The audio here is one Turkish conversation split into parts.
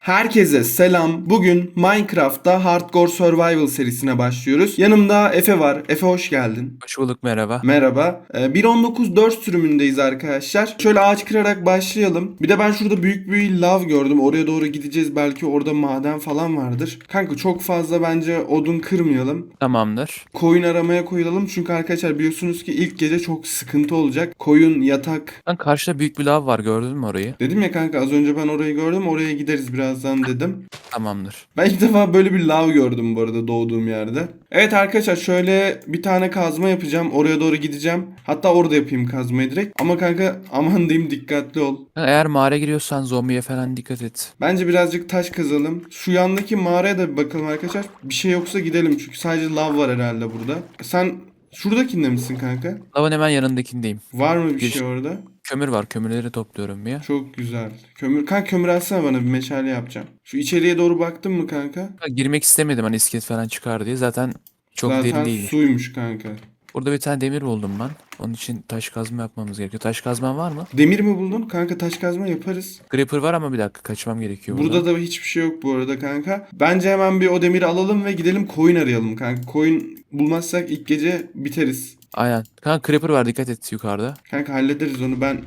Herkese selam. Bugün Minecraft'ta Hardcore Survival serisine başlıyoruz. Yanımda Efe var. Efe hoş geldin. Hoş bulduk merhaba. Merhaba. Ee, 1.19.4 sürümündeyiz arkadaşlar. Şöyle ağaç kırarak başlayalım. Bir de ben şurada büyük bir lav gördüm. Oraya doğru gideceğiz. Belki orada maden falan vardır. Kanka çok fazla bence odun kırmayalım. Tamamdır. Koyun aramaya koyulalım. Çünkü arkadaşlar biliyorsunuz ki ilk gece çok sıkıntı olacak. Koyun, yatak. Lan karşıda büyük bir lav var gördün mü orayı? Dedim ya kanka az önce ben orayı gördüm. Oraya gideriz birazdan dedim. Tamamdır. Ben ilk defa böyle bir lav gördüm bu arada doğduğum yerde. Evet arkadaşlar şöyle bir tane kazma yapacağım. Oraya doğru gideceğim. Hatta orada yapayım kazmayı direkt. Ama kanka aman diyeyim dikkatli ol. Eğer mağara giriyorsan zombiye falan dikkat et. Bence birazcık taş kazalım. Şu yandaki mağaraya da bir bakalım arkadaşlar. Bir şey yoksa gidelim çünkü sadece lav var herhalde burada. Sen şuradakinde misin kanka? Lavın hemen yanındakindeyim. Var mı bir Giriş- şey orada? Kömür var kömürleri topluyorum bir. Çok güzel. Kömür. Kanka kömür alsana bana bir meşale yapacağım. Şu içeriye doğru baktın mı kanka? Ha, Girmek istemedim hani iskelet falan çıkar diye zaten çok Zaten derin değil. suymuş kanka. Burada bir tane demir buldum ben. Onun için taş kazma yapmamız gerekiyor. Taş kazman var mı? Demir mi buldun? Kanka taş kazma yaparız. Creeper var ama bir dakika kaçmam gerekiyor Burada buradan. da hiçbir şey yok bu arada kanka. Bence hemen bir o demiri alalım ve gidelim koyun arayalım kanka. Koyun bulmazsak ilk gece biteriz. Aynen. Kanka creeper var dikkat et yukarıda. Kanka hallederiz onu ben.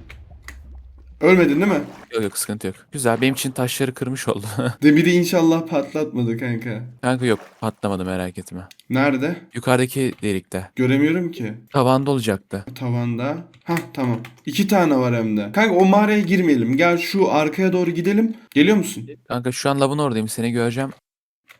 Ölmedin değil mi? Yok yok sıkıntı yok. Güzel benim için taşları kırmış oldu. Demiri inşallah patlatmadı kanka. Kanka yok patlamadı merak etme. Nerede? Yukarıdaki delikte. Göremiyorum ki. Tavanda olacaktı. Tavanda. Hah tamam. İki tane var hem de. Kanka o mağaraya girmeyelim. Gel şu arkaya doğru gidelim. Geliyor musun? Kanka şu an lavın oradayım seni göreceğim.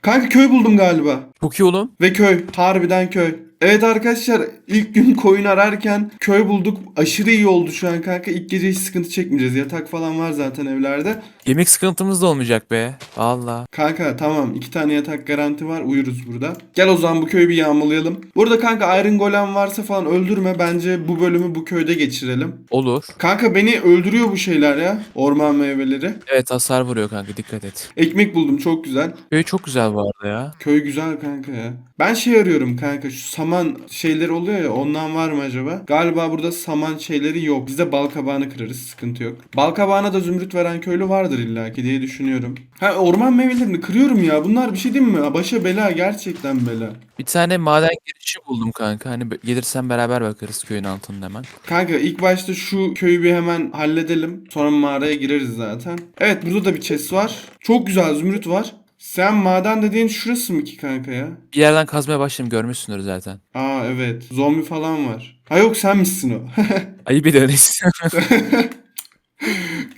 Kanka köy buldum galiba. Çok iyi oğlum. Ve köy. Harbiden köy. Evet arkadaşlar ilk gün koyun ararken köy bulduk. Aşırı iyi oldu şu an kanka. İlk gece hiç sıkıntı çekmeyeceğiz. Yatak falan var zaten evlerde. Yemek sıkıntımız da olmayacak be. Valla. Kanka tamam iki tane yatak garanti var. Uyuruz burada. Gel o zaman bu köyü bir yağmalayalım. Burada kanka Iron Golem varsa falan öldürme. Bence bu bölümü bu köyde geçirelim. Olur. Kanka beni öldürüyor bu şeyler ya. Orman meyveleri. Evet hasar vuruyor kanka dikkat et. Ekmek buldum çok güzel. Köy çok güzel bu arada ya. Köy güzel kanka ya. Ben şey arıyorum kanka şu saman şeyleri oluyor ya ondan var mı acaba? Galiba burada saman şeyleri yok. Biz de bal kabağını kırarız sıkıntı yok. Bal kabağına da zümrüt veren köylü vardır illaki diye düşünüyorum. Ha orman meyvelerini kırıyorum ya. Bunlar bir şey değil mi? Başa bela gerçekten bela. Bir tane maden girişi buldum kanka. Hani gelirsen beraber bakarız köyün altında hemen. Kanka ilk başta şu köyü bir hemen halledelim. Sonra mağaraya gireriz zaten. Evet burada da bir chest var. Çok güzel zümrüt var. Sen maden dediğin şurası mı ki kanka ya? Bir yerden kazmaya başladım görmüşsündür zaten. Aa evet. Zombi falan var. Ha yok sen misin o? Ayıp ediyorsun.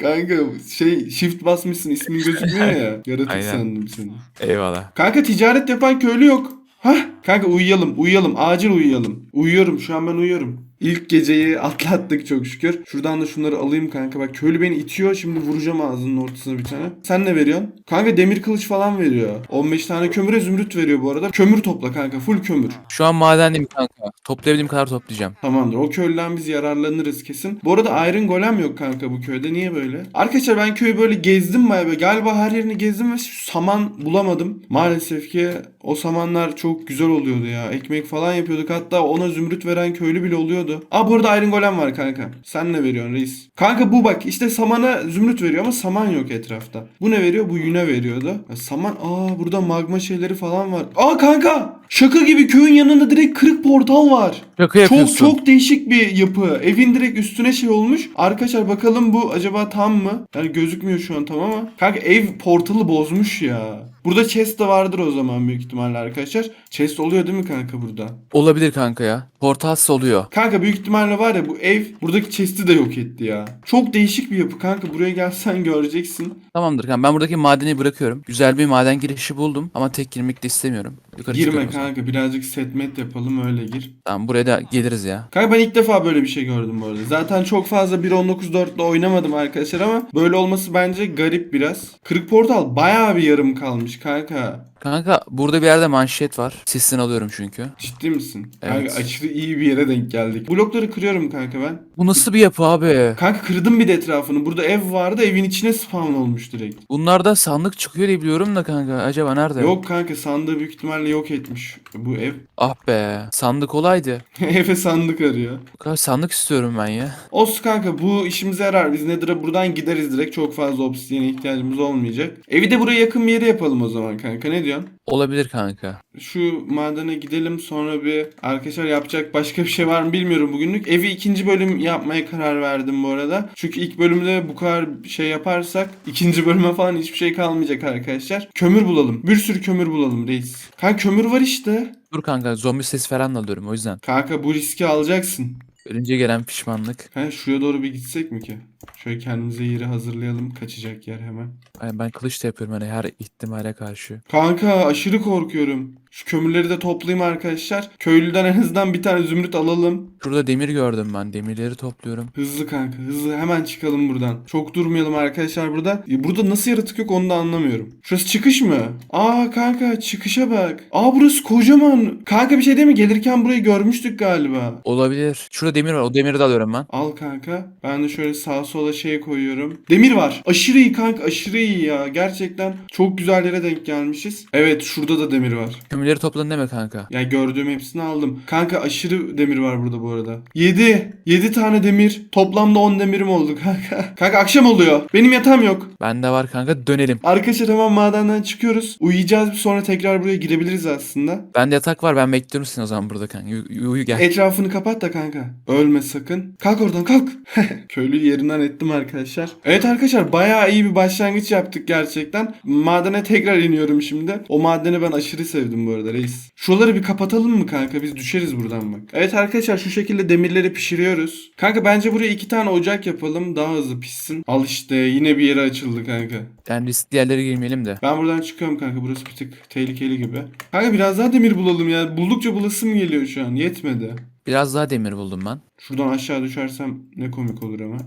Kanka şey shift basmışsın ismin gözükmüyor ya. Yaratık Aynen. sandım seni. Eyvallah. Kanka ticaret yapan köylü yok. Hah kanka uyuyalım uyuyalım acil uyuyalım. Uyuyorum şu an ben uyuyorum. İlk geceyi atlattık çok şükür. Şuradan da şunları alayım kanka. Bak köylü beni itiyor. Şimdi vuracağım ağzının ortasına bir tane. Sen ne veriyorsun? Kanka demir kılıç falan veriyor. 15 tane kömüre zümrüt veriyor bu arada. Kömür topla kanka. Full kömür. Şu an madendeyim kanka. Toplayabildiğim kadar toplayacağım. Tamamdır. O köylüden biz yararlanırız kesin. Bu arada Iron Golem yok kanka bu köyde. Niye böyle? Arkadaşlar ben köyü böyle gezdim bayağı. Galiba her yerini gezdim ve saman bulamadım. Maalesef ki o samanlar çok güzel oluyordu ya. Ekmek falan yapıyorduk. Hatta ona zümrüt veren köylü bile oluyordu. Aa burada Iron Golem var kanka. Sen ne veriyorsun reis? Kanka bu bak işte samana zümrüt veriyor ama saman yok etrafta. Bu ne veriyor? Bu yüne veriyordu. Ya saman aa burada magma şeyleri falan var. Aa kanka! Şaka gibi köyün yanında direkt kırık portal var. Şaka yapıyorsun. Çok çok değişik bir yapı. Evin direkt üstüne şey olmuş. Arkadaşlar bakalım bu acaba tam mı? Yani gözükmüyor şu an tam ama. Kanka ev portalı bozmuş ya. Burada chest de vardır o zaman büyük ihtimalle arkadaşlar. Chest oluyor değil mi kanka burada? Olabilir kanka ya. Portalsı oluyor. Kanka büyük ihtimalle var ya bu ev buradaki chest'i de yok etti ya. Çok değişik bir yapı kanka. Buraya gelsen göreceksin. Tamamdır kanka. Ben buradaki madeni bırakıyorum. Güzel bir maden girişi buldum ama tek girmek de istemiyorum. Yukarı Girme çıkıyorum kanka birazcık setmet yapalım öyle gir. Tamam buraya da geliriz ya. Kanka ben ilk defa böyle bir şey gördüm bu arada. Zaten çok fazla 1.19.4'le oynamadım arkadaşlar ama böyle olması bence garip biraz. Kırık portal bayağı bir yarım kalmış kanka. Kanka burada bir yerde manşet var. Sesini alıyorum çünkü. Ciddi misin? Evet. Kanka aşırı iyi bir yere denk geldik. Blokları kırıyorum kanka ben. Bu nasıl bir yapı abi? Kanka kırdım bir de etrafını. Burada ev vardı evin içine spawn olmuş direkt. Bunlarda sandık çıkıyor diye biliyorum da kanka. Acaba nerede? Yok kanka sandığı büyük ihtimalle yok etmiş bu ev. Ah be. Sandık olaydı. Eve sandık arıyor. Kadar sandık istiyorum ben ya. Olsun kanka bu işimize yarar. Biz Nether'a buradan gideriz direkt. Çok fazla obsidiyene ihtiyacımız olmayacak. Evi de buraya yakın bir yere yapalım o zaman kanka. Ne diyorsun? Olabilir kanka. Şu madene gidelim sonra bir arkadaşlar yapacak başka bir şey var mı bilmiyorum bugünlük. Evi ikinci bölüm yapmaya karar verdim bu arada. Çünkü ilk bölümde bu kadar şey yaparsak ikinci bölüme falan hiçbir şey kalmayacak arkadaşlar. Kömür bulalım. Bir sürü kömür bulalım reis. Kanka kömür var işte. Dur kanka zombi sesi falan da alıyorum o yüzden. Kanka bu riski alacaksın. Ölünce gelen pişmanlık. Kanka şuraya doğru bir gitsek mi ki? Şöyle kendimize yeri hazırlayalım. Kaçacak yer hemen. Yani ben kılıç da yapıyorum hani her ihtimale karşı. Kanka aşırı korkuyorum. Şu kömürleri de toplayayım arkadaşlar. Köylüden en azından bir tane zümrüt alalım. Şurada demir gördüm ben. Demirleri topluyorum. Hızlı kanka hızlı hemen çıkalım buradan. Çok durmayalım arkadaşlar burada. E, Burada nasıl yaratık yok onu da anlamıyorum. Şurası çıkış mı? Aa kanka çıkışa bak. Aa burası kocaman. Kanka bir şey değil mi? Gelirken burayı görmüştük galiba. Olabilir. Şurada demir var. O demiri de alıyorum ben. Al kanka. Ben de şöyle sağa sola şey koyuyorum. Demir var. Aşırı iyi kanka aşırı iyi ya. Gerçekten çok güzel yere denk gelmişiz. Evet şurada da demir var. Kömürleri topladın deme kanka. Yani gördüğüm hepsini aldım. Kanka aşırı demir var burada bu arada. 7. 7 tane demir. Toplamda 10 demirim oldu kanka. Kanka akşam oluyor. Benim yatağım yok. Bende var kanka dönelim. Arkadaşlar hemen madenden çıkıyoruz. Uyuyacağız bir sonra tekrar buraya girebiliriz aslında. Bende yatak var ben bekliyorum seni o zaman burada kanka. Uyu, uyu gel. Etrafını kapat da kanka. Ölme sakın. Kalk oradan kalk. Köylü yerinden ettim arkadaşlar. Evet arkadaşlar bayağı iyi bir başlangıç yaptık gerçekten. Madene tekrar iniyorum şimdi. O madeni ben aşırı sevdim bu arada reis. Şuraları bir kapatalım mı kanka? Biz düşeriz buradan bak. Evet arkadaşlar şu şekilde demirleri pişiriyoruz. Kanka bence buraya iki tane ocak yapalım. Daha hızlı pişsin. Al işte yine bir yere açıldı kanka. Yani riskli yerlere girmeyelim de. Ben buradan çıkıyorum kanka. Burası bir tık tehlikeli gibi. Kanka biraz daha demir bulalım ya. Buldukça bulasım geliyor şu an. Yetmedi. Biraz daha demir buldum ben. Şuradan aşağı düşersem ne komik olur ama.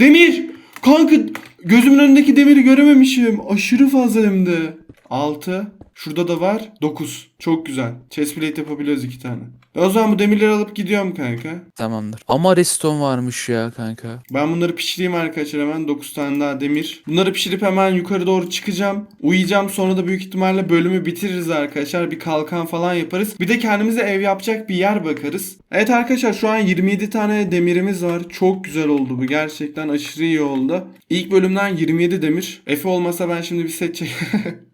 Demir! Kanka gözümün önündeki demiri görememişim. Aşırı fazla hem de. 6. Şurada da var. 9. Çok güzel. Chestplate yapabiliyoruz iki tane. Ben o zaman bu demirleri alıp gidiyorum kanka. Tamamdır. Ama redstone varmış ya kanka. Ben bunları pişireyim arkadaşlar hemen 9 tane daha demir. Bunları pişirip hemen yukarı doğru çıkacağım. Uyuyacağım sonra da büyük ihtimalle bölümü bitiririz arkadaşlar. Bir kalkan falan yaparız. Bir de kendimize ev yapacak bir yer bakarız. Evet arkadaşlar şu an 27 tane demirimiz var. Çok güzel oldu bu. Gerçekten aşırı iyi oldu. İlk bölümden 27 demir. Efe olmasa ben şimdi bir set çek...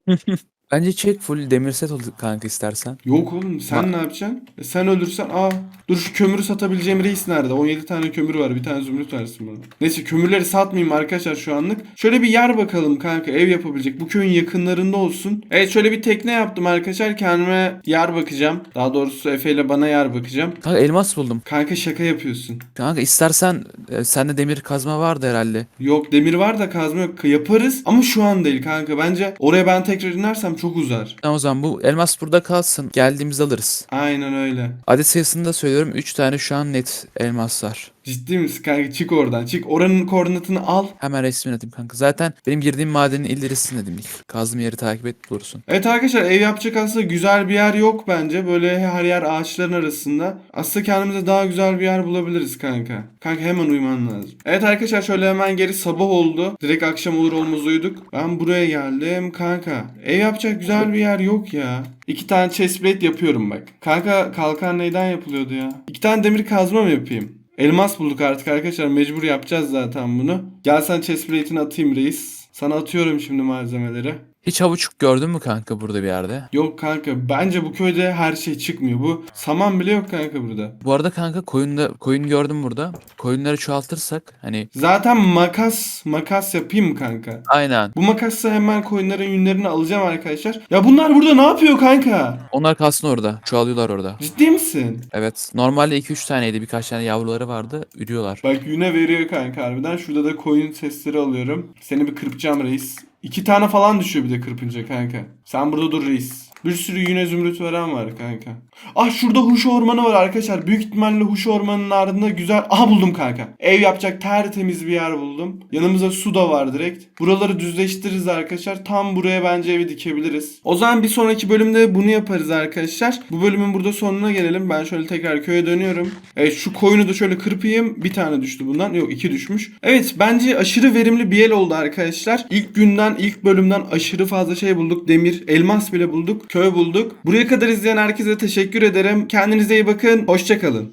Bence çek full demir set oldu kanka istersen. Yok oğlum sen Ba- ne yapacaksın? E sen ölürsen aa dur şu kömürü satabileceğim reis nerede? 17 tane kömür var bir tane zümrüt versin bana. Neyse kömürleri satmayayım arkadaşlar şu anlık. Şöyle bir yer bakalım kanka ev yapabilecek. Bu köyün yakınlarında olsun. Evet şöyle bir tekne yaptım arkadaşlar kendime yer bakacağım. Daha doğrusu Efe ile bana yer bakacağım. Kanka elmas buldum. Kanka şaka yapıyorsun. Kanka istersen e, sende demir kazma vardı herhalde. Yok demir var da kazma yok. Yaparız ama şu an değil kanka. Bence oraya ben tekrar inersem çok uzar. Tamam o zaman bu elmas burada kalsın. Geldiğimizde alırız. Aynen öyle. Adet sayısını da söylüyorum. 3 tane şu an net elmas var. Ciddi misin kanka? Çık oradan. Çık. Oranın koordinatını al. Hemen resmini atayım kanka. Zaten benim girdiğim madenin ilerisini dedim ilk. Kazdığım yeri takip et bulursun. Evet arkadaşlar ev yapacak aslında güzel bir yer yok bence. Böyle her yer ağaçların arasında. Aslında kendimize daha güzel bir yer bulabiliriz kanka. Kanka hemen uyuman lazım. Evet arkadaşlar şöyle hemen geri sabah oldu. Direkt akşam olur olmaz uyuduk. Ben buraya geldim kanka. Ev yapacak güzel bir yer yok ya. İki tane chestplate yapıyorum bak. Kanka kalkan neyden yapılıyordu ya? İki tane demir kazma mı yapayım? Elmas bulduk artık arkadaşlar. Mecbur yapacağız zaten bunu. Gel sen chestplate'ini atayım reis. Sana atıyorum şimdi malzemeleri. Hiç havuç gördün mü kanka burada bir yerde? Yok kanka bence bu köyde her şey çıkmıyor. Bu saman bile yok kanka burada. Bu arada kanka koyunda koyun gördüm burada. Koyunları çoğaltırsak hani Zaten makas makas yapayım mı kanka? aynen. Bu makasla hemen koyunların yünlerini alacağım arkadaşlar. Ya bunlar burada ne yapıyor kanka? Onlar kalsın orada. Çoğalıyorlar orada. Ciddi misin? Evet. Normalde 2-3 taneydi. Birkaç tane yavruları vardı. Ürüyorlar. Bak yüne veriyor kanka harbiden. Şurada da koyun sesleri alıyorum. Seni bir kırpacağım reis. İki tane falan düşüyor bir de kırpınca kanka. Sen burada dur reis. Bir sürü yine zümrüt veren var kanka. Ah şurada huş ormanı var arkadaşlar. Büyük ihtimalle huş ormanının ardında güzel... Aha buldum kanka. Ev yapacak tertemiz bir yer buldum. Yanımıza su da var direkt. Buraları düzleştiririz arkadaşlar. Tam buraya bence evi dikebiliriz. O zaman bir sonraki bölümde bunu yaparız arkadaşlar. Bu bölümün burada sonuna gelelim. Ben şöyle tekrar köye dönüyorum. Evet şu koyunu da şöyle kırpayım. Bir tane düştü bundan. Yok iki düşmüş. Evet bence aşırı verimli bir el oldu arkadaşlar. İlk günden ilk bölümden aşırı fazla şey bulduk. Demir, elmas bile bulduk. Köy bulduk. Buraya kadar izleyen herkese teşekkür ederim. Kendinize iyi bakın. Hoşçakalın.